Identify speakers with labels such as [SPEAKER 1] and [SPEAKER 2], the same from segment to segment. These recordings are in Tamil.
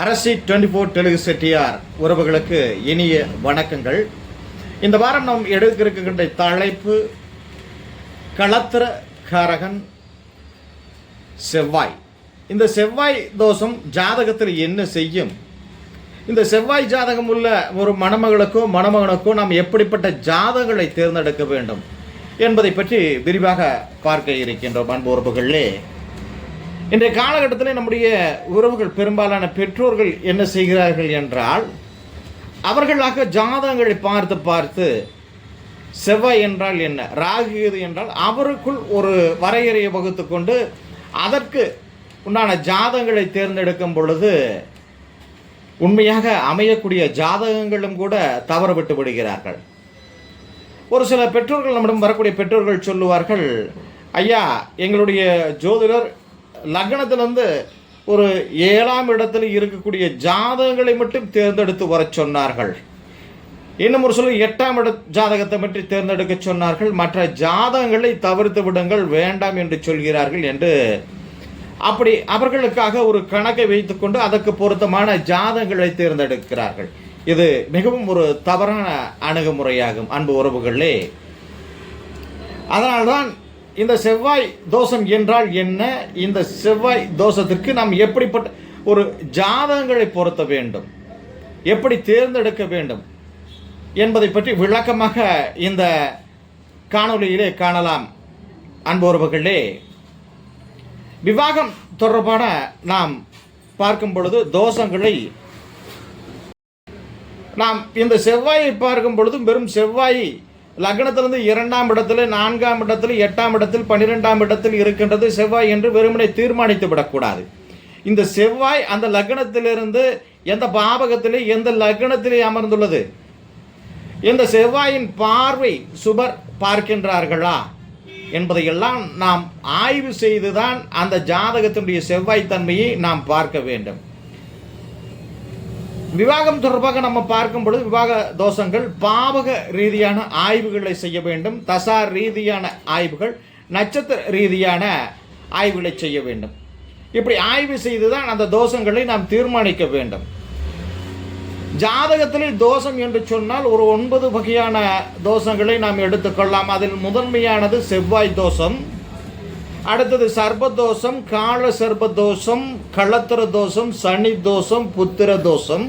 [SPEAKER 1] அரசி டுவெண்ட்டி ஃபோர் தெலுங்கு செட்டியார் உறவுகளுக்கு இனிய வணக்கங்கள். இந்த வாரம் நாம் எடுக்கிருக்கின்ற தலைப்பு களத்திர காரகன் செவ்வாய். இந்த செவ்வாய் தோஷம் ஜாதகத்தில் என்ன செய்யும்? இந்த செவ்வாய் ஜாதகம் உள்ள ஒரு மணமகளுக்கோ மணமகனுக்கோ நாம் எப்படிப்பட்ட ஜாதகங்களை தேர்ந்தெடுக்க வேண்டும் என்பதை பற்றி விரிவாக பார்க்க இருக்கின்றோம் அன்பு உறவுகளே. இன்றைய காலகட்டத்தில் நம்முடைய உறவுகள் பெரும்பாலான பெற்றோர்கள் என்ன செய்கிறார்கள் என்றால் அவர்களாக ஜாதகங்களை பார்த்து பார்த்து செவ்வாய் என்றால் என்ன ராகு எது என்றால் அவருக்குள் ஒரு வரையறையை வகுத்து கொண்டு அதற்கு உண்டான ஜாதகங்களை தேர்ந்தெடுக்கும் பொழுது உண்மையாக அமையக்கூடிய ஜாதகங்களும் கூட தவற விடுகிறார்கள். ஒரு சில பெற்றோர்கள் நம்மிடம் வரக்கூடிய பெற்றோர்கள் சொல்லுவார்கள் ஐயா எங்களுடைய ஜோதிடர் லக்னத்திலிருந்து ஒரு ஏழாம் இடத்தில் இருக்கக்கூடிய ஜாதகங்களை மட்டும் தேர்ந்தெடுத்து வரச் சொன்னார்கள். இன்னும் ஒரு சிலர் எட்டாம் இட ஜாதகத்தை பற்றி தேர்ந்தெடுக்க சொன்னார்கள். மற்ற ஜாதகங்களை தவிர்த்து விடுங்கள் வேண்டாம் என்று சொல்கிறார்கள் என்று. அப்படி அவர்களுக்காக ஒரு கணக்கை வைத்துக்கொண்டு அதற்கு பொருத்தமான ஜாதகங்களை தேர்ந்தெடுக்கிறார்கள். இது மிகவும் ஒரு தவறான அணுகுமுறையாகும் அன்பு உறவுகளே. அதனால்தான் இந்த செவ்வாய் தோஷம் என்றால் என்ன? இந்த செவ்வாய் தோஷத்திற்கு நாம் எப்படிப்பட்ட ஒரு ஜாதகங்களை பொருத்த வேண்டும்? எப்படி தேர்ந்தெடுக்க வேண்டும்? என்பதை பற்றி விளக்கமாக இந்த காணொளியிலே காணலாம். அன்பு விவாகம் தொடர்பான நாம் பார்க்கும் பொழுது தோஷங்களை நாம் இந்த செவ்வாயை பார்க்கும் பொழுதும் வெறும் செவ்வாய் லக்னத்திலிருந்து இரண்டாம் இடத்தில் நான்காம் இடத்தில் எட்டாம் இடத்தில் பன்னிரெண்டாம் இடத்தில் இருக்கின்றது செவ்வாய் என்று வெறுமனை தீர்மானித்து விடக்கூடாது. இந்த செவ்வாய் அந்த லக்னத்திலிருந்து எந்த பாபகத்திலே எந்த லக்னத்திலே அமர்ந்துள்ளது? இந்த செவ்வாயின் பார்வை சுபர் பார்க்கின்றார்களா என்பதையெல்லாம் நாம் ஆய்வு செய்துதான் அந்த ஜாதகத்தினுடைய செவ்வாய் தன்மையை நாம் பார்க்க வேண்டும். விவாகம் தொடர்பாக நம்ம பார்க்கும் பொழுது விவாக தோஷங்கள் பாவக ரீதியான ஆய்வுகளை செய்ய வேண்டும் தசா ரீதியான ஆய்வுகள் நட்சத்திர ரீதியான ஆய்வுகளை செய்ய வேண்டும். இப்படி ஆய்வு செய்துதான் அந்த தோஷங்களை நாம் தீர்மானிக்க வேண்டும். ஜாதகத்தில் தோஷம் என்று சொன்னால் ஒரு ஒன்பது வகையான தோஷங்களை நாம் எடுத்துக்கொள்ளலாம். அதில் முதன்மையானது செவ்வாய் தோஷம் அடுத்தது சர்பதோஷம் கால சர்பதோஷம் களத்திர தோஷம் சனி தோஷம் புத்திர தோஷம்.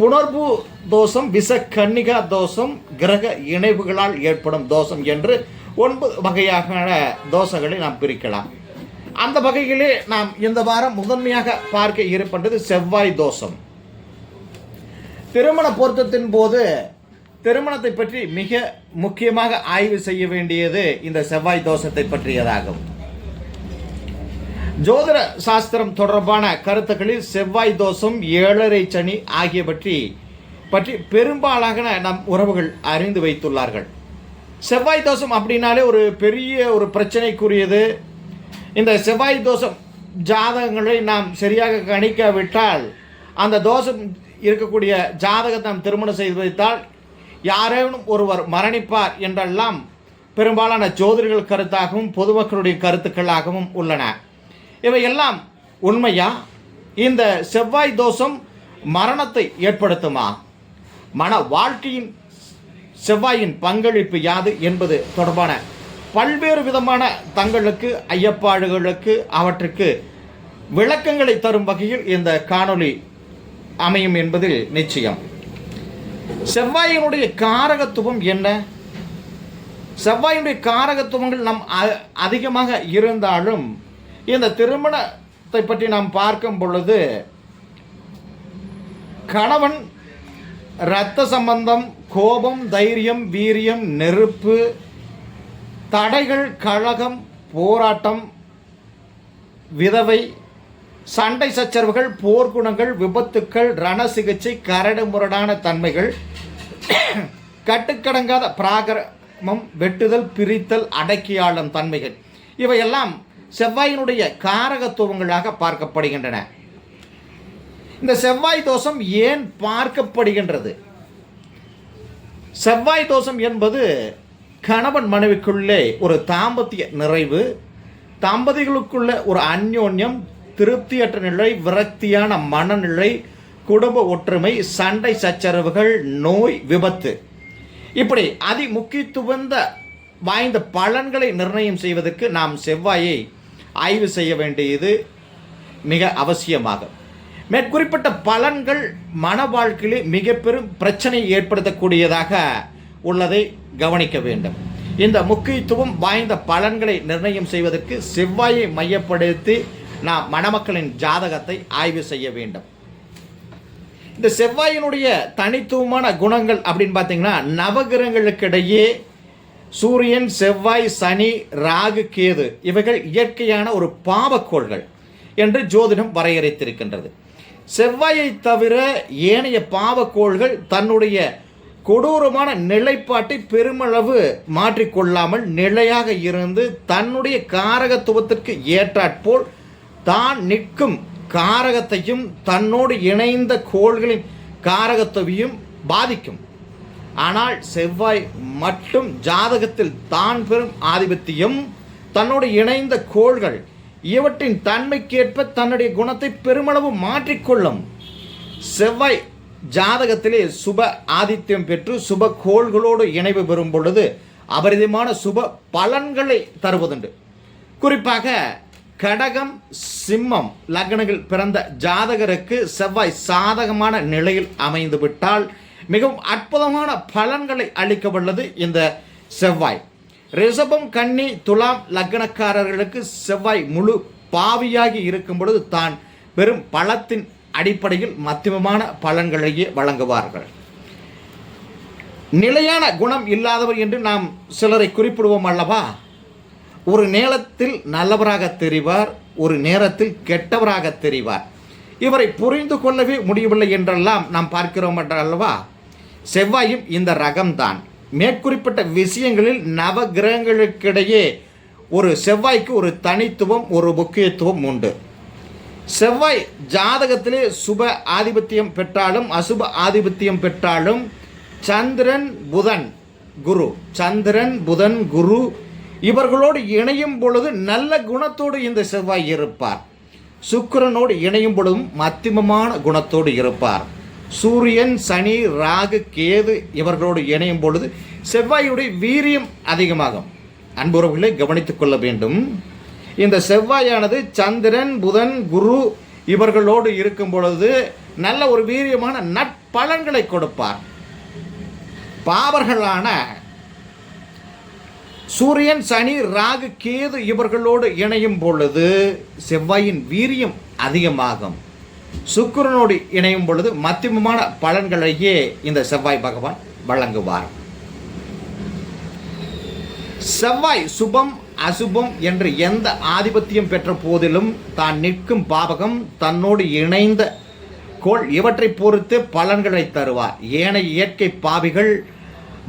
[SPEAKER 1] புணர்வு தோஷம் விச கன்னிகா தோஷம் கிரக இணைவுகளால் ஏற்படும் தோஷம் என்று ஒன்பது வகையான தோஷங்களை நாம் பிரிக்கலாம். அந்த வகையிலே நாம் இந்த வாரம் முதன்மையாக பார்க்க இருப்பது செவ்வாய் தோஷம். திருமண பொருத்தத்தின் போது திருமணத்தை பற்றி மிக முக்கியமாக ஆய்வு செய்ய வேண்டியது இந்த செவ்வாய் தோஷத்தை பற்றியதாகும். ஜோதிட சாஸ்திரம் தொடர்பான கருத்துக்களில் செவ்வாய் தோஷம் ஏழரை சனி ஆகிய பற்றி பெரும்பாலான நம் உறவுகள் அறிந்து வைத்துள்ளார்கள். செவ்வாய் தோஷம் அப்படின்னாலே ஒரு பெரிய ஒரு பிரச்சனைக்குரியது. இந்த செவ்வாய் தோஷம் ஜாதகங்களை நாம் சரியாக கணிக்காவிட்டால் அந்த தோஷம் இருக்கக்கூடிய ஜாதகத்தை நாம் திருமணம் செய்து வைத்தால் யாரேனும் ஒருவர் மரணிப்பார் என்றெல்லாம் பெரும்பாலான ஜோதிடர்கள் கருத்தாகவும் பொதுமக்களுடைய கருத்துக்களாகவும் உள்ளன. இவையெல்லாம் உண்மையா? இந்த செவ்வாய் தோஷம் மரணத்தை ஏற்படுத்துமா? மன வாழ்க்கையின் செவ்வாயின் பங்களிப்பு யாது என்பது தொடர்பான பல்வேறு விதமான தங்களுக்கு ஐயப்பாடுகளுக்கு அவற்றுக்கு விளக்கங்களை தரும் வகையில் இந்த காணொளி அமையும் என்பதில் நிச்சயம். செவ்வாயினுடைய காரகத்துவம் என்ன? செவ்வாயினுடைய காரகத்துவங்கள் நம் அ- அதிகமாக இருந்தாலும் இந்த திருமணத்தை பற்றி நாம் பார்க்கும் பொழுது கணவன் இரத்த சம்பந்தம் கோபம் தைரியம் வீரியம் நெருப்பு தடைகள் கழகம் போராட்டம் விதவை சண்டை சச்சரவுகள் போர்க்குணங்கள் விபத்துக்கள் ரண சிகிச்சை கரடு முரடான தன்மைகள் கட்டுக்கடங்காத பிராகரமம் வெட்டுதல் பிரித்தல் அடக்கியாளும் தன்மைகள். இவையெல்லாம் செவ்வாயினுடைய காரகத்துவங்களாக பார்க்கப்படுகின்றன. இந்த செவ்வாய் தோஷம் ஏன் பார்க்கப்படுகின்றது? செவ்வாய் தோஷம் என்பது கணவன் மனைவிக்குள்ளே ஒரு தாம்பத்திய நிறைவு தம்பதிகளுக்குள்ள ஒரு அந்யோன்யம் திருப்தியற்ற நிலை விரக்தியான மனநிலை குடும்ப ஒற்றுமை சண்டை சச்சரவுகள் நோய் விபத்து. இப்படி அதி முக்கியத்துவந்த வாய்ந்த பலன்களை நிர்ணயம் செய்வதற்கு நாம் செவ்வாயை ஆய்வு செய்ய வேண்டியது மிக அவசியமாகும் மேற்குறிப்பிட்ட பலன்கள் மன வாழ்க்கையிலே மிக பெரும் பிரச்சனை ஏற்படுத்தக்கூடியதாக உள்ளதை கவனிக்க வேண்டும். இந்த முக்கியத்துவம் வாய்ந்த பலன்களை நிர்ணயம் செய்வதற்கு செவ்வாயை மையப்படுத்தி நாம் மணமக்களின் ஜாதகத்தை ஆய்வு செய்ய வேண்டும். இந்த செவ்வாயினுடைய தனித்துவமான குணங்கள் அப்படின்னு பார்த்தீங்கன்னா நவகிரகங்களுக்கிடையே சூரியன் செவ்வாய் சனி ராகு கேது இவைகள் இயற்கையான ஒரு பாவக்கோள்கள் என்று ஜோதிடம் வரையறைத்திருக்கின்றது. செவ்வாயை தவிர ஏனைய பாவக்கோள்கள் தன்னுடைய கொடூரமான நிலைப்பாட்டை பெருமளவு மாற்றிக்கொள்ளாமல் நிலையாக இருந்து தன்னுடைய காரகத்துவத்திற்கு ஏற்றாற்போல் தான் நிற்கும் காரகத்தையும் தன்னோடு இணைந்த கோள்களின் காரகத்துவையும் பாதிக்கும். ஆனால் செவ்வாய் மட்டும் ஜாதகத்தில் தான் பெறும் ஆதிபத்தியம். தன்னோடு இணைந்த கோள்கள் இவற்றின் தன்மைக்கேற்ப தன்னுடைய குணத்தை பெருமளவு மாற்றிக்கொள்ளும். செவ்வாய் ஜாதகத்திலே சுப ஆதித்யம் பெற்று சுப கோள்களோடு இணைவு பெறும் பொழுது அபரிதமான சுப பலன்களை தருவதுண்டு. குறிப்பாக கடகம் சிம்மம் லக்னங்கள் பிறந்த ஜாதகருக்கு செவ்வாய் சாதகமான நிலையில் அமைந்து விட்டால் மிகவும் அற்புதமான பலன்களை அளிக்க வல்லது இந்த செவ்வாய். ரிஷபம் கன்னி துலாம் லக்னக்காரர்களுக்கு செவ்வாய் முழு பாவியாகி இருக்கும் பொழுது தான் பெரும் பலத்தின் அடிப்படையில் மத்தியமமான பலன்களையே வழங்குவார்கள். நிலையான குணம் இல்லாதவர் என்று நாம் சிலரை குறிப்பிடுவோம் அல்லவா? ஒரு நேரத்தில் நல்லவராக தெரிவார் ஒரு நேரத்தில் கெட்டவராக தெரிவார். இவரை புரிந்து கொள்ளவே முடியவில்லை என்றெல்லாம் நாம் பார்க்கிறோம் அல்லவா? செவ்வாயும் இந்த ரகம்தான். மேற்குறிப்பிட்ட விஷயங்களில் நவ கிரகங்களுக்கிடையே ஒரு செவ்வாய்க்கு ஒரு தனித்துவம் ஒரு முக்கியத்துவம் உண்டு. செவ்வாய் ஜாதகத்திலே சுப ஆதிபத்தியம் பெற்றாலும் அசுப ஆதிபத்தியம் பெற்றாலும் சந்திரன் புதன் குரு. சந்திரன் புதன் குரு இவர்களோடு இணையும் பொழுது நல்ல குணத்தோடு இந்த செவ்வாய் இருப்பார். சுக்கிரனோடு இணையும் பொழுதும் மத்தியமமான குணத்தோடு இருப்பார். சூரியன் சனி ராகு கேது இவர்களோடு இணையும் பொழுது செவ்வாயுடைய வீரியம் அதிகமாகும். அன்புறவுகளை கவனித்துக் கொள்ள வேண்டும். இந்த செவ்வாயானது சந்திரன் புதன் குரு இவர்களோடு இருக்கும் பொழுது நல்ல ஒரு வீரியமான நட்பலன்களை கொடுப்பார். பாவர்களான சூரியன் சனி ராகு கேது இவர்களோடு இணையும் பொழுது செவ்வாயின் வீரியம் அதிகமாகும். சுக்கரனோடு இணையும் பொழுது மத்தியமமான பலன்களையே இந்த செவ்வாய் பகவான் வழங்குவார். செவ்வாய் சுபம் அசுபம் என்று எந்த ஆதிபத்தியம் பெற்ற போதிலும் தான் நிற்கும் பாவகம் தன்னோடு இணைந்த கோள் இவற்றை பொறுத்து பலன்களை தருவார். ஏனைய இயற்கை பாவிகள்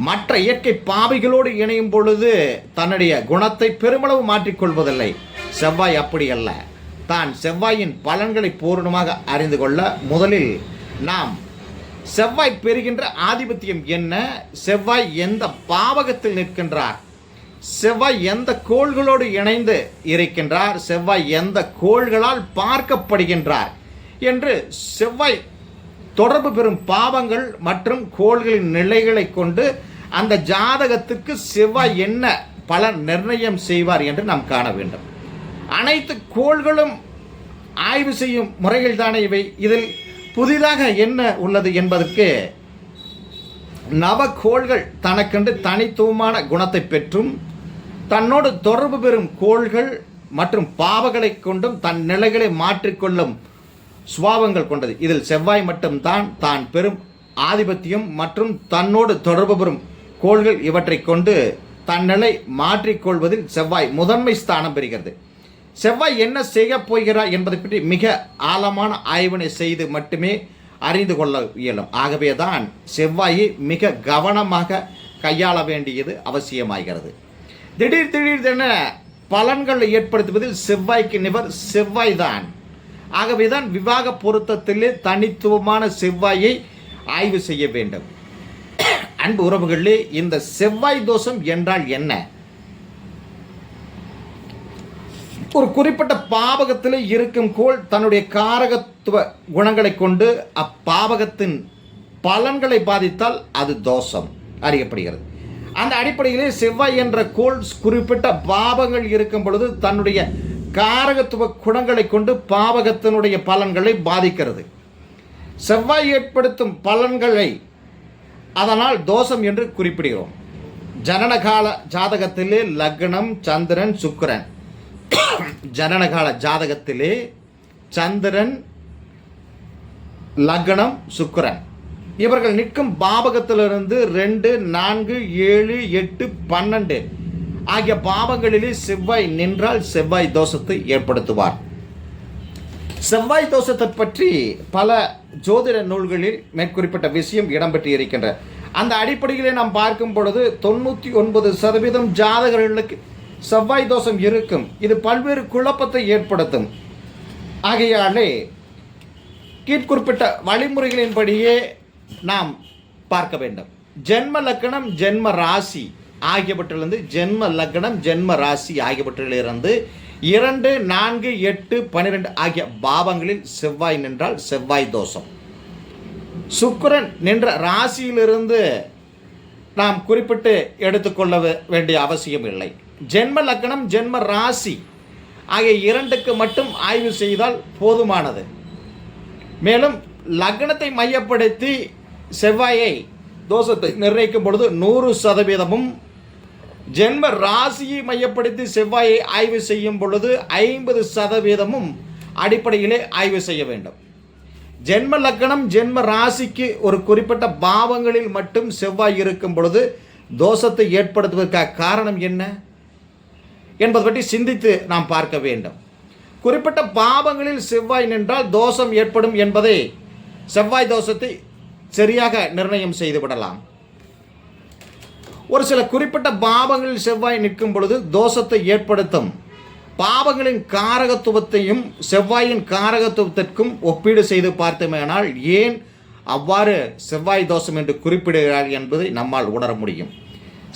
[SPEAKER 1] மற்ற இயற்கை பாவிகளோடு இணையும் பொழுது தன்னுடைய குணத்தை பெருமளவு மாற்றிக்கொள்வதில்லை. செவ்வாய் அப்படியல்ல தான் செவ்வாயின் பலன்களை பூரணமாக அறிந்து கொள்ள முதலில் நாம் செவ்வாய் பெறுகின்ற ஆதிபத்தியம் என்ன? செவ்வாய் எந்த பாவகத்தில் நிற்கின்றார்? செவ்வாய் எந்த கோள்களோடு இணைந்து இருக்கின்றார்? செவ்வாய் எந்த கோள்களால் பார்க்கப்படுகின்றார்? என்று செவ்வாய் தொடர்பு பெறும் பாவங்கள் மற்றும் கோள்களின் நிலைகளை கொண்டு அந்த ஜாதகத்துக்கு செவ்வாய் என்ன பலன் நிர்ணயம் செய்வார் என்று நாம் காண வேண்டும். அனைத்து கோள்களும் ஆய்வு செய்யும் முறைகள் தானே இவை. இதில் புதிதாக என்ன உள்ளது என்பதற்கு நவக்கோள்கள் தனக்கென்று தனித்துவமான குணத்தை பெற்றும் தன்னோடு தொடர்பு பெறும் கோள்கள் மற்றும் பாவங்களை கொண்டும் தன் நிலைகளை மாற்றிக்கொள்ளும் சுபாவங்கள் கொண்டது. இதில் செவ்வாய் மட்டும்தான் தான் பெரும் ஆதிபத்தியம் மற்றும் தன்னோடு தொடர்பு பெறும் கோள்கள் இவற்றை கொண்டு தன்னிலை மாற்றிக்கொள்வதில் செவ்வாய் முதன்மை ஸ்தானம் பெறுகிறது. செவ்வாய் என்ன செய்ய போகிறார் என்பதை பற்றி மிக ஆழமான ஆய்வினை செய்து மட்டுமே அறிந்து கொள்ள இயலும். ஆகவே தான் செவ்வாயை மிக கவனமாக கையாள வேண்டியது அவசியமாகிறது. திடீர் திடீரென பலன்களை ஏற்படுத்துவதில் செவ்வாய்க்கு நிவர் செவ்வாய் தான் ஆகவேதான் விவாக பொருத்தத்திலே தனித்துவமான செவ்வாயை ஆய்வு செய்ய வேண்டும். அன்பு உறவுகளிலே இந்த செவ்வாய் தோஷம் என்றால் என்ன? ஒரு குறிப்பிட்ட பாவகத்தில் இருக்கும் கோள் தன்னுடைய காரகத்துவ குணங்களை கொண்டு அப்பாவகத்தின் பலன்களை பாதித்தால் அது தோஷம் அறியப்படுகிறது. அந்த அடிப்படையிலே செவ்வாய் என்ற கோள் குறிப்பிட்ட பாவங்கள் இருக்கும் பொழுது தன்னுடைய காரகத்துவ குணங்களை கொண்டு பாவகத்தினுடைய பலன்களை பாதிக்கிறது. செவ்வாய் ஏற்படுத்தும் பலன்களை அதனால் தோஷம் என்று குறிப்பிடுகிறோம். ஜனனகால ஜாதகத்திலே லக்னம் சந்திரன் சுக்கிரன். ஜனனகால ஜாதகத்திலே சந்திரன் லக்னம் சுக்கரன். இவர்கள் நிற்கும் பாபகத்திலிருந்து ரெண்டு நான்கு ஏழு எட்டு பன்னெண்டு ஆகிய பாவங்களிலே செவ்வாய் நின்றால் செவ்வாய் தோஷத்தை ஏற்படுத்துவார். செவ்வாய் தோஷத்தை பற்றி பல ஜோதிட நூல்களில் மேற்குறிப்பிட்ட விஷயம் இடம்பெற்று இருக்கின்ற அந்த அடிப்படையிலே நாம் பார்க்கும் பொழுது தொண்ணூற்றி ஒன்பது சதவீதம் ஜாதகர்களுக்கு செவ்வாய் தோஷம் இருக்கும். இது பல்வேறு குழப்பத்தை ஏற்படுத்தும். ஆகையாலே கீழ்குறிப்பிட்ட வழிமுறைகளின்படியே நாம் பார்க்க வேண்டும். ஜென்ம லக்கணம் ஜென்ம ராசி ஆகியவற்றிலிருந்து ஜென்ம லக்னம் ஜென்ம ராசி ஆகியவற்றிலிருந்து இரண்டு நான்கு எட்டு பன்னிரெண்டு ஆகிய பாவங்களில் செவ்வாய் நின்றால் செவ்வாய் தோஷம். சுக்கரன் நின்ற ராசியிலிருந்து நாம் குறிப்பிட்டு எடுத்துக்கொள்ள வேண்டிய அவசியம் இல்லை ஜென்ம லக்கணம் ஜென்ம ராசி ஆகிய இரண்டுக்கு மட்டும் ஆய்வு செய்தால் போதுமானது. மேலும் லக்னத்தை மையப்படுத்தி செவ்வாயை தோஷத்தை நிர்ணயிக்கும் பொழுது நூறு சதவீதமும் ஜென்ம ராசியை மையப்படுத்தி செவ்வாயை ஆய்வு செய்யும் பொழுது ஐம்பது சதவீதமும் அடிப்படையிலே ஆய்வு செய்ய வேண்டும். ஜென்ம லக்னம் ஜென்ம ராசிக்கு ஒரு குறிப்பிட்ட பாவங்களில் மட்டும் செவ்வாய் இருக்கும் பொழுது தோஷத்தை ஏற்படுத்துவதற்காக காரணம் என்ன? என்பது பற்றி சிந்தித்து நாம் பார்க்க வேண்டும். குறிப்பிட்ட பாவங்களில் செவ்வாய் நின்றால் தோஷம் ஏற்படும் என்பதை செவ்வாய் தோஷத்தை சரியாக நிர்ணயம் செய்து விடலாம். ஒரு சில குறிப்பிட்ட பாவங்களில் செவ்வாய் நிற்கும் பொழுது தோஷத்தை ஏற்படுத்தும். பாவங்களின் காரகத்துவத்தையும் செவ்வாயின் காரகத்துவத்திற்கும் ஒப்பீடு செய்து பார்த்தோமேனால் ஏன் அவ்வாறு செவ்வாய் தோஷம் என்று குறிப்பிடுகிறார் என்பதை நம்மால் உணர முடியும்.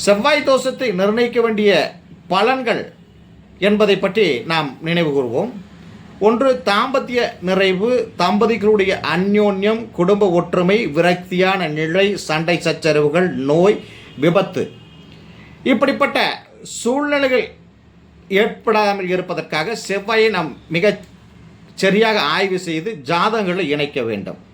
[SPEAKER 1] செவ்வாய் தோஷத்தை நிர்ணயிக்க வேண்டிய பலன்கள் என்பதை பற்றி நாம் நினைவு கூறுவோம். ஒன்று தாம்பத்திய நிறைவு தம்பதிகளுடைய அந்யோன்யம் குடும்ப ஒற்றுமை விரக்தியான நிலை சண்டை சச்சரவுகள் நோய் விபத்து. இப்படிப்பட்ட சூழ்நிலைகள் ஏற்படாமல் இருப்பதற்காக செவ்வாயை நாம் மிகச் சரியாக ஆய்வு செய்து ஜாதகங்களை இணைக்க வேண்டும்.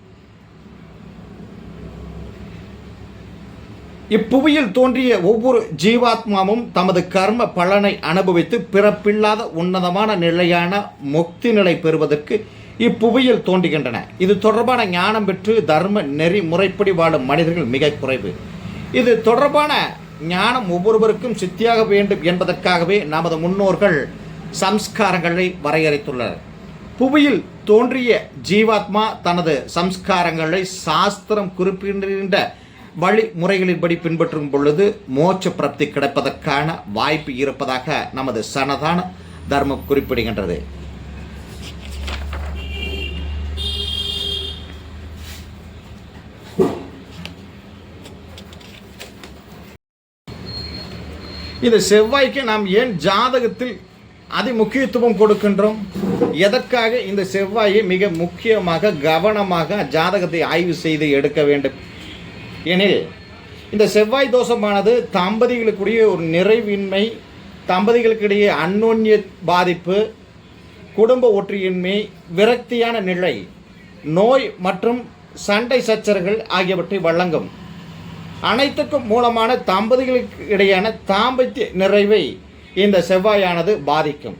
[SPEAKER 1] இப்புவியில் தோன்றிய ஒவ்வொரு ஜீவாத்மாவும் தமது கர்ம பலனை அனுபவித்து பிறப்பில்லாத உன்னதமான நிலையான முக்தி நிலை பெறுவதற்கு இப்புவியில் தோன்றுகின்றன. இது தொடர்பான ஞானம் பெற்று தர்ம நெறி முறைப்படி வாழும் மனிதர்கள் மிக குறைவு. இது தொடர்பான ஞானம் ஒவ்வொருவருக்கும் சித்தியாக வேண்டும் என்பதற்காகவே நமது முன்னோர்கள் சம்ஸ்காரங்களை வரையறைத்துள்ளனர். புவியில் தோன்றிய ஜீவாத்மா தனது சம்ஸ்காரங்களை சாஸ்திரம் குறிப்பிடுகின்ற வழிமுறைகளின்படி பின்பற்றும் பொழுது மோட்ச பிரப்தி கிடைப்பதற்கான வாய்ப்பு இருப்பதாக நமது சனதான தர்மம் குறிப்பிடுகின்றது. இந்த செவ்வாய்க்கு நாம் ஏன் ஜாதகத்தில் அதி முக்கியத்துவம் கொடுக்கின்றோம்? எதற்காக இந்த செவ்வாயை மிக முக்கியமாக கவனமாக ஜாதகத்தை ஆய்வு செய்து எடுக்க வேண்டும்? எனில் இந்த செவ்வாய் தோஷமானது தம்பதிகளுக்குடைய ஒரு நிறைவின்மை தம்பதிகளுக்கிடையே அந்நோன்ய பாதிப்பு குடும்ப ஒற்றியின்மை விரக்தியான நிலை நோய் மற்றும் சண்டை சச்சரவுகள் ஆகியவற்றை வழங்கும். அனைத்துக்கும் மூலமான தம்பதிகளுக்கு இடையான தாம்பத்திய நிறைவை இந்த செவ்வாயானது பாதிக்கும்.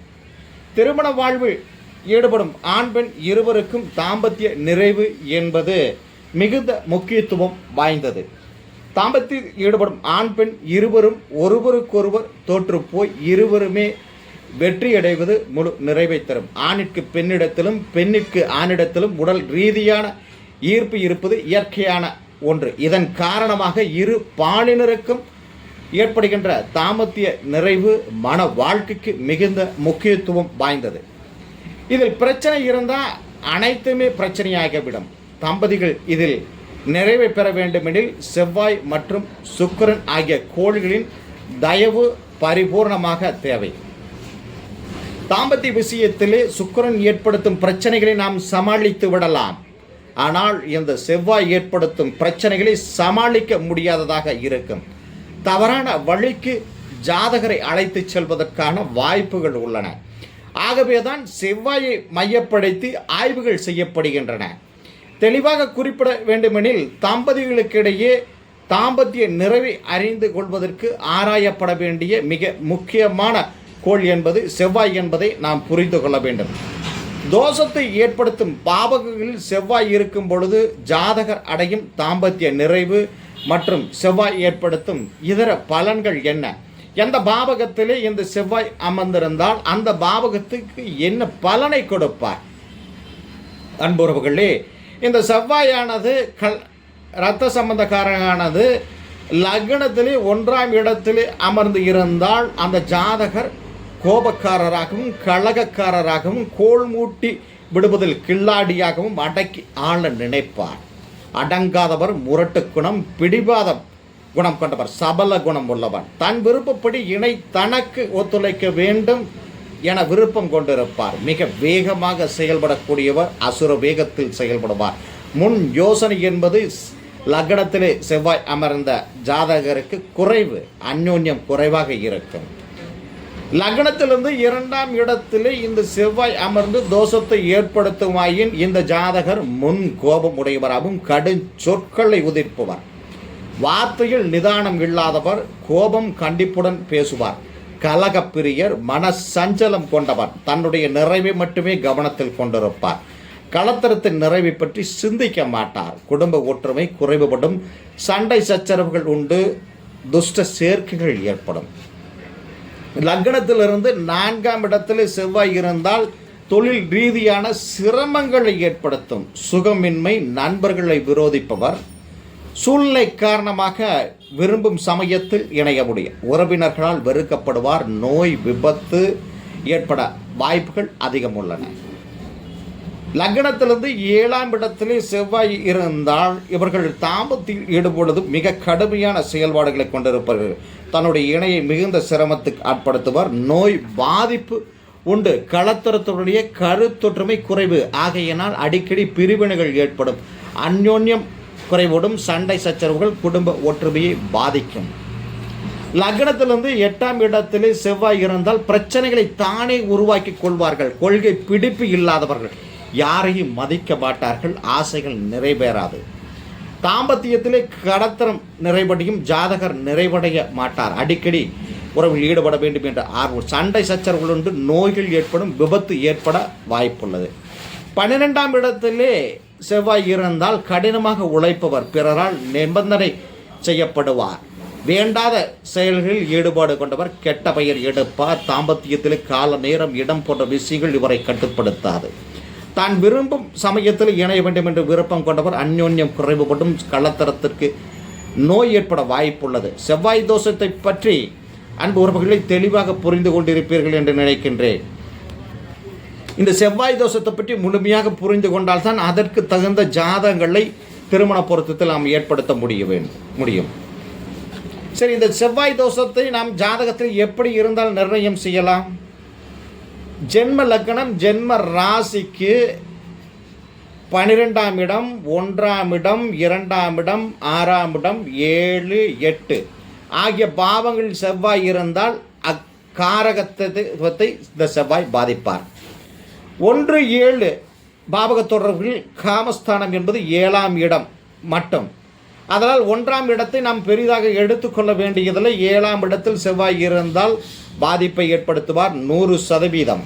[SPEAKER 1] திருமண வாழ்வில் ஈடுபடும் ஆண் பெண் இருவருக்கும் தாம்பத்திய நிறைவு என்பது மிகுந்த முக்கியத்துவம் வாய்ந்தது. தாம்பத்தில் ஈடுபடும் ஆண் பெண் இருவரும் ஒருவருக்கொருவர் தோற்று போய் இருவருமே வெற்றியடைவது முழு நிறைவை தரும். ஆணிற்கு பெண்ணிடத்திலும் பெண்ணிற்கு ஆணிடத்திலும் உடல் ரீதியான ஈர்ப்பு இருப்பது இயற்கையான ஒன்று. இதன் காரணமாக இரு பாலினருக்கும் ஏற்படுகின்ற தாமத்திய நிறைவு மன வாழ்க்கைக்கு மிகுந்த முக்கியத்துவம் வாய்ந்தது. இதில் பிரச்சனை இருந்தால் அனைத்துமே பிரச்சனையாகிவிடும். தம்பதிகள் இதில் நிறைவை பெற வேண்டுமெனில் செவ்வாய் மற்றும் சுக்கிரன் ஆகிய கோள்களின் தயவு பரிபூர்ணமாக தேவை. தாம்பத்திய விஷயத்திலே சுக்கிரன் ஏற்படுத்தும் பிரச்சனைகளை நாம் சமாளித்து விடலாம். ஆனால் இந்த செவ்வாய் ஏற்படுத்தும் பிரச்சனைகளை சமாளிக்க முடியாததாக இருக்கும். தவறான வழிக்கு ஜாதகரை அழைத்துச் செல்வதற்கான வாய்ப்புகள் உள்ளன. ஆகவேதான் செவ்வாயை மையப்படுத்தி ஆய்வுகள் செய்யப்படுகின்றன. தெளிவாக குறிப்பிட வேண்டுமெனில் தம்பதிகளுக்கிடையே தாம்பத்திய நிறைவை அறிந்து கொள்வதற்கு ஆராயப்பட வேண்டிய மிக முக்கியமான கோள் என்பது செவ்வாய் என்பதை நாம் புரிந்து கொள்ள வேண்டும். தோஷத்தை ஏற்படுத்தும் பாவகங்களில் செவ்வாய் இருக்கும் பொழுது ஜாதகர் அடையும் தாம்பத்திய நிறைவு மற்றும் செவ்வாய் ஏற்படுத்தும் இதர பலன்கள் என்ன? எந்த பாவகத்திலே இந்த செவ்வாய் அமர்ந்திருந்தால் அந்த பாவகத்துக்கு என்ன பலனை கொடுப்பார்? அன்புறவுகளே இந்த செவ்வாயானது கல் இரத்த சம்பந்தக்காரனானது லக்னத்திலே ஒன்றாம் இடத்திலே அமர்ந்து இருந்தால் அந்த ஜாதகர் கோபக்காரராகவும் கழகக்காரராகவும் கோல் மூட்டி விடுவதில் கில்லாடியாகவும் அடக்கி ஆள நினைப்பார். அடங்காதவர் முரட்டு குணம் பிடிவாத குணம் கொண்டவர் சபல குணம் உள்ளவர். தன் விருப்பப்படி இணை தனக்கு ஒத்துழைக்க வேண்டும். என விருப்பம் கொண்டிருப்பார். மிக வேகமாக செயல்படக்கூடியவர் அசுர வேகத்தில் செயல்படுவார். முன் யோசனை என்பது லக்னத்திலே செவ்வாய் அமர்ந்த ஜாதகருக்கு குறைவு அந்யோன்யம் குறைவாக இருக்கும். லக்னத்திலிருந்து இரண்டாம் இடத்திலே இந்த செவ்வாய் அமர்ந்து தோஷத்தை ஏற்படுத்துமாயின் இந்த ஜாதகர் முன் கோபம் உடையவராகவும் கடும் சொற்களை உதிர்ப்புவார். வார்த்தையில் நிதானம் இல்லாதவர் கோபம் கண்டிப்புடன் பேசுவார். கலகப்பிரியர் மன சஞ்சலம் கொண்டவர். தன்னுடைய நிறைவை மட்டுமே கவனத்தில் கொண்டிருப்பார். கலத்தரத்தின் நிறைவை பற்றி சிந்திக்க மாட்டார். குடும்ப ஒற்றுமை குறைவுபடும். சண்டை சச்சரவுகள் உண்டு. துஷ்ட சேர்க்கைகள் ஏற்படும். லக்னத்திலிருந்து நான்காம் இடத்தில் செவ்வாய் இருந்தால் தொழில் ரீதியான சிரமங்களை ஏற்படுத்தும். சுகமின்மை நண்பர்களை விரோதிப்பவர். சூழ்நிலை காரணமாக விரும்பும் சமயத்தில் இணைய முடியும். உறவினர்களால் வெறுக்கப்படுவார் நோய் விபத்து ஏற்பட வாய்ப்புகள் அதிகம் உள்ளன. லக்னத்திலிருந்து ஏழாம் இடத்திலே செவ்வாய் இருந்தால் இவர்கள் தாமத்தில் ஈடுபடுவது மிக கடுமையான செயல்பாடுகளை கொண்டிருப்பார்கள் தன்னுடைய இணையை மிகுந்த சிரமத்துக்கு ஆட்படுத்துவார். நோய் பாதிப்பு உண்டு. களத்தரத்துடைய கருத்தொற்றுமை குறைவு. ஆகையினால் அடிக்கடி பிரிவினைகள் ஏற்படும். அந்யோன்யம் குறைவோடும் சண்டை சச்சரவுகள் குடும்ப ஒற்றுமையை பாதிக்கும். லக்னத்திலிருந்து எட்டாம் இடத்திலே செவ்வாய் இருந்தால் பிரச்சனைகளை தானே உருவாக்கி கொள்வார்கள். கொள்கை பிடிப்பு இல்லாதவர்கள். யாரையும் மதிக்க மாட்டார்கள். ஆசைகள் நிறைவேறாது. தாம்பத்தியத்திலே கடத்தரம் நிறைவடையும். ஜாதகர் நிறைவடைய மாட்டார். அடிக்கடி உறவில் ஈடுபட வேண்டும் என்ற ஆர்வம். சண்டை சச்சரவுகள் உண்டு. நோய்கள் ஏற்படும். விபத்து ஏற்பட வாய்ப்புள்ளது. பன்னிரெண்டாம் இடத்திலே செவ்வாய் இருந்தால் கடினமாக உழைப்பவர் பிறரால் நிபந்தனை செய்யப்படுவார். வேண்டாத செயல்களில் ஈடுபாடு கொண்டவர் கெட்ட பெயர் எடுப்பார். தாம்பத்தியத்தில் கால நேரம் இடம் போன்ற விஷயங்கள் இவரை கட்டுப்படுத்தாது. தான் விரும்பும் சமயத்தில் இணைய வேண்டும் என்று விருப்பம் கொண்டவர் அந்யோன்யம் குறைவுபடும் கள்ளத்தரத்திற்கு நோய் ஏற்பட வாய்ப்புள்ளது. செவ்வாய் தோஷத்தை பற்றி அன்பு உறவுகளை தெளிவாக புரிந்து கொண்டிருப்பீர்கள் என்று நினைக்கின்றேன். இந்த செவ்வாய் தோஷத்தை பற்றி முழுமையாக புரிந்து கொண்டால் தான் அதற்கு தகுந்த ஜாதகங்களை திருமண பொருத்தத்தில் நாம் ஏற்படுத்த முடிய வேண்டும் முடியும். சரி இந்த செவ்வாய் தோஷத்தை நாம் ஜாதகத்தில் எப்படி இருந்தால் நிர்ணயம் செய்யலாம்? ஜென்ம லக்னம் ஜென்ம ராசிக்கு பனிரெண்டாம் இடம் ஒன்றாம் இடம் இரண்டாம் இடம் ஆறாம் இடம் ஏழு எட்டு. ஆகிய பாவங்கள் செவ்வாய் இருந்தால் அக்காரகத்தை இந்த செவ்வாய் பாதிப்பார். ஒன்று ஏழு பாவக தொடர்பில் காமஸ்தானம் என்பது ஏழாம் இடம் மட்டும். அதனால் ஒன்றாம் இடத்தை நாம் பெரிதாக எடுத்துக்கொள்ள வேண்டியதில்லை. ஏழாம் இடத்தில் செவ்வாய் இருந்தால் பாதிப்பை ஏற்படுத்துவார் நூறு சதவீதம்.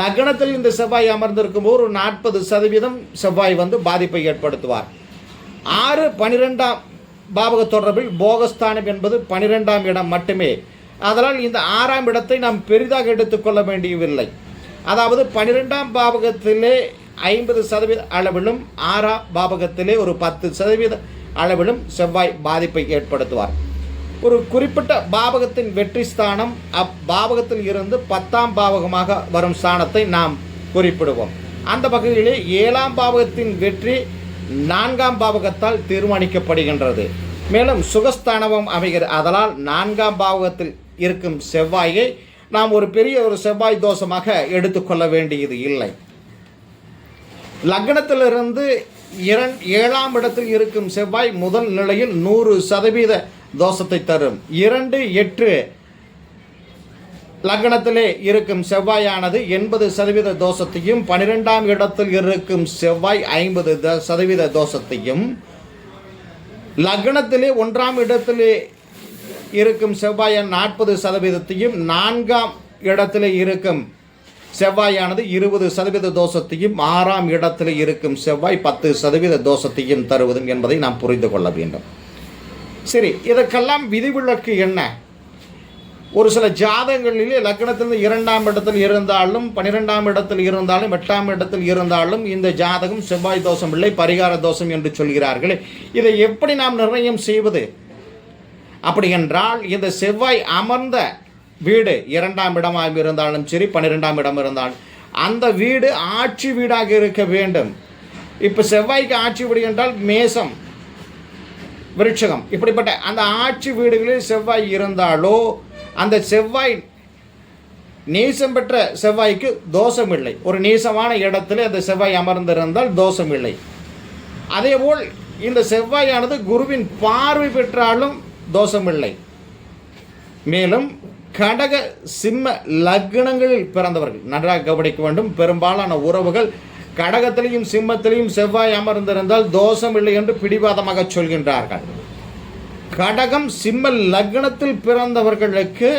[SPEAKER 1] லக்னத்தில் இந்த செவ்வாய் அமர்ந்திருக்கும் போது ஒரு நாற்பது சதவீதம் செவ்வாய் வந்து பாதிப்பை ஏற்படுத்துவார். ஆறு பனிரெண்டாம் பாவக தொடர்பில் போகஸ்தானம் என்பது பனிரெண்டாம் இடம் மட்டுமே. அதனால் இந்த ஆறாம் இடத்தை நாம் பெரிதாக எடுத்துக்கொள்ள வேண்டியதில்லை. அதாவது பனிரெண்டாம் பாவகத்திலே ஐம்பது சதவீத அளவிலும் ஆறாம் பாவகத்திலே ஒரு பத்து சதவீத அளவிலும் செவ்வாய் பாதிப்பை ஏற்படுத்துவார். ஒரு குறிப்பிட்ட பாவகத்தின் வெற்றி ஸ்தானம் அப்பாவகத்தில் இருந்து பத்தாம் பாவகமாக வரும் ஸ்தானத்தை நாம் குறிப்பிடுவோம். அந்த வகையிலே ஏழாம் பாவகத்தின் வெற்றி நான்காம் பாவகத்தால் தீர்மானிக்கப்படுகின்றது. மேலும் சுகஸ்தானமும் அமைகிறது. அதனால் நான்காம் பாவகத்தில் இருக்கும் செவ்வாயை நாம் ஒரு பெரிய ஒரு செவ்வாய் தோஷமாக எடுத்துக்கொள்ள வேண்டியது இல்லை. லக்னத்திலிருந்து இரண் ஏழாம் இடத்தில் இருக்கும் செவ்வாய் முதல் நிலையில் நூறு சதவீத தோஷத்தை தரும். இரண்டு எட்டு லக்னத்திலே இருக்கும் செவ்வாயானது எண்பது சதவீத தோஷத்தையும் பனிரெண்டாம் இடத்தில் இருக்கும் செவ்வாய் ஐம்பது சதவீத தோஷத்தையும் லக்னத்திலே ஒன்றாம் இடத்திலே இருக்கும் செவ்வாயன் நாற்பது சதவீதத்தையும் நான்காம் இடத்தில் இருக்கும் செவ்வாயானது இருபது சதவீத தோஷத்தையும் ஆறாம் இடத்தில் இருக்கும் செவ்வாய் பத்து சதவீத தோஷத்தையும் தருவதும் என்பதை நாம் புரிந்து கொள்ள வேண்டும். சரி இதற்கெல்லாம் விதிவிலக்கு என்ன? ஒரு சில ஜாதகங்களிலே லக்னத்தில் இரண்டாம் இடத்தில் இருந்தாலும் பன்னிரெண்டாம் இடத்தில் இருந்தாலும் எட்டாம் இடத்தில் இருந்தாலும் இந்த ஜாதகம் செவ்வாய் தோஷம் இல்லை பரிகார தோஷம் என்று சொல்கிறார்களே. இதை எப்படி நாம் நிர்ணயம் செய்வது? அப்படி என்றால் இந்த செவ்வாய் அமர்ந்த வீடு இரண்டாம் இடமாக இருந்தாலும் சரி பன்னிரெண்டாம் இடம் இருந்தாலும் அந்த வீடு ஆட்சி வீடாக இருக்க வேண்டும். இப்போ செவ்வாய்க்கு ஆட்சி வீடு என்றால் மேசம் விருட்சகம். இப்படிப்பட்ட அந்த ஆட்சி வீடுகளில் செவ்வாய் இருந்தாலோ அந்த செவ்வாய் நீசம் பெற்ற செவ்வாய்க்கு தோஷம் இல்லை ஒரு நீசமான இடத்துல அந்த செவ்வாய் அமர்ந்திருந்தால் தோஷம் இல்லை அதேபோல் இந்த செவ்வாயானது குருவின் பார்வை பெற்றாலும் தோஷமில்லை. மேலும் கடக சிம்ம லக்னங்களில் பிறந்தவர்கள் நன்றாக கவனிக்க வேண்டும். பெரும்பாலான உறவுகள் கடகத்திலையும் சிம்மத்திலையும் செவ்வாய் அமர்ந்திருந்தால் தோஷம் இல்லை என்று பிடிவாதமாக சொல்கின்றார்கள். கடகம் சிம்ம லக்னத்தில் பிறந்தவர்களுக்கு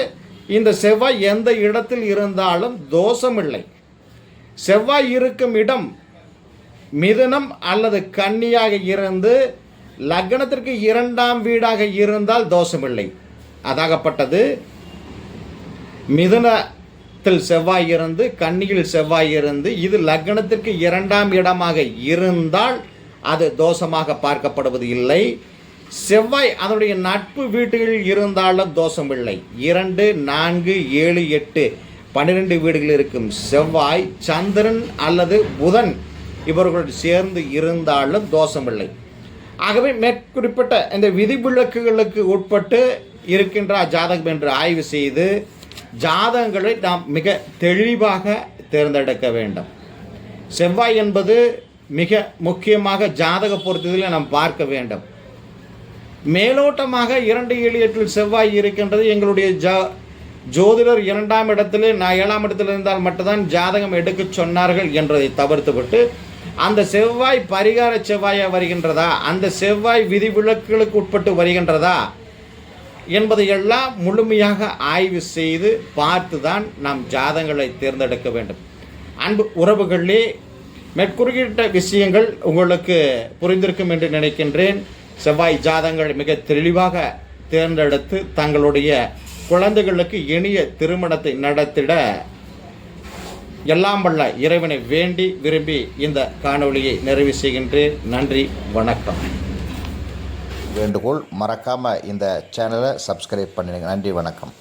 [SPEAKER 1] இந்த செவ்வாய் எந்த இடத்தில் இருந்தாலும் தோஷம் இல்லை செவ்வாய் இருக்கும் இடம் மிதுனம் அல்லது கன்னியாக இருந்து லக்னத்திற்கு இரண்டாம் வீடாக இருந்தால் தோஷமில்லை. அதாகப்பட்டது மிதுனத்தில் செவ்வாய் இருந்து கன்னியில் செவ்வாய் இருந்து இது லக்னத்திற்கு இரண்டாம் இடமாக இருந்தால் அது தோஷமாக பார்க்கப்படுவது இல்லை. செவ்வாய் அதனுடைய நட்பு வீடுகளில் இருந்தாலும் தோஷம் இல்லை இரண்டு நான்கு ஏழு எட்டு பன்னிரெண்டு வீடுகளில் இருக்கும் செவ்வாய் சந்திரன் அல்லது புதன் இவர்களுடன் சேர்ந்து இருந்தாலும் தோஷமில்லை. ஆகவே மேற்குறிப்பிட்ட இந்த விதிவிலக்குகளுக்கு உட்பட்டு இருக்கின்ற ஜாதகம் என்று ஆய்வு செய்து ஜாதகங்களை நாம் மிக தெளிவாக தேர்ந்தெடுக்க வேண்டும். செவ்வாய் என்பது மிக முக்கியமாக ஜாதக பொருத்தத்தில் நாம் பார்க்க வேண்டும். மேலோட்டமாக இரண்டு ஏழு எட்டில் செவ்வாய் இருக்கின்றது. எங்களுடைய ஜா ஜோதிடர் இரண்டாம் இடத்திலே நான் ஏழாம் இடத்தில் இருந்தால் மட்டும்தான் ஜாதகம் எடுக்க சொன்னார்கள் என்றதை தவிர்த்துவிட்டு அந்த செவ்வாய் பரிகார செவ்வாயாக வருகின்றதா? அந்த செவ்வாய் விதிவிலக்குகளுக்கு உட்பட்டு வருகின்றதா? என்பதையெல்லாம் முழுமையாக ஆய்வு செய்து பார்த்து தான் நாம் ஜாதங்களை தேர்ந்தெடுக்க வேண்டும். அன்பு உறவுகளிலே மேற்குறியிட்ட விஷயங்கள் உங்களுக்கு புரிந்திருக்கும் என்று நினைக்கின்றேன். செவ்வாய் ஜாதங்கள் மிக தெளிவாக தேர்ந்தெடுத்து தங்களுடைய குழந்தைகளுக்கு இனிய திருமணத்தை நடத்திட எல்லாம் வல்ல இறைவனை வேண்டி விரும்பி இந்த காணொளியை நிறைவு செய்கின்றேன் நன்றி வணக்கம்.
[SPEAKER 2] வேண்டுகோள் மறக்காமல் இந்த சேனலை சப்ஸ்கிரைப் பண்ணிடுங்க. நன்றி வணக்கம்.